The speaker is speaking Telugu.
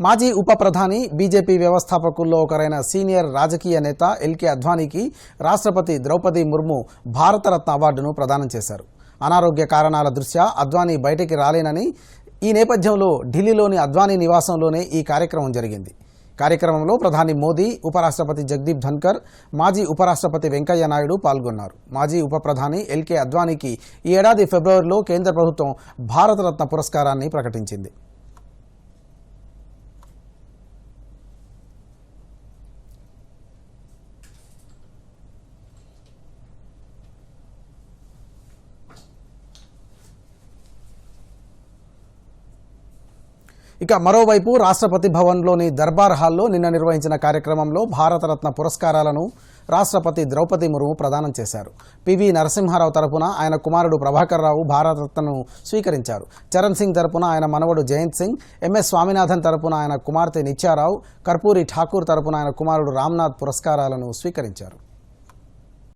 మాజీ ఉప ప్రధాని బీజేపీ వ్యవస్థాపకుల్లో ఒకరైన సీనియర్ రాజకీయ నేత ఎల్కే అద్వానీకి రాష్ట్రపతి ద్రౌపది ముర్ము భారతరత్న అవార్డును ప్రదానం చేశారు. అనారోగ్య కారణాల దృష్ట్యా అద్వానీ బయటికి రాలేనని ఈ నేపథ్యంలో ఢిల్లీలోని అద్వానీ నివాసంలోనే ఈ కార్యక్రమం జరిగింది. కార్యక్రమంలో ప్రధాని మోదీ ఉపరాష్ట్రపతి జగదీప్ ధన్కర్ మాజీ ఉపరాష్ట్రపతి వెంకయ్య నాయుడు పాల్గొన్నారు. మాజీ ఉప ప్రధాని ఎల్కే అద్వానీకి ఈ ఏడాది ఫిబ్రవరిలో కేంద్ర ప్రభుత్వం భారతరత్న పురస్కారాన్ని ప్రకటించింది. ఇక మరోవైపు రాష్ట్రపతి భవన్లోని దర్బార్ హాల్లో నిన్న నిర్వహించిన కార్యక్రమంలో భారతరత్న పురస్కారాలను రాష్ట్రపతి ద్రౌపది ముర్ము ప్రదానం చేశారు. పివి నరసింహారావు తరపున ఆయన కుమారుడు ప్రభాకర్ రావు భారతరత్నను స్వీకరించారు. చరణ్ సింగ్ తరపున ఆయన మనవడు జయంత్ సింగ్ ఎంఎస్ స్వామినాథన్ తరపున ఆయన కుమార్తె నిత్యారావు కర్పూరి ఠాకూర్ తరపున ఆయన కుమారుడు రామ్నాథ్ పురస్కారాలను స్వీకరించారు.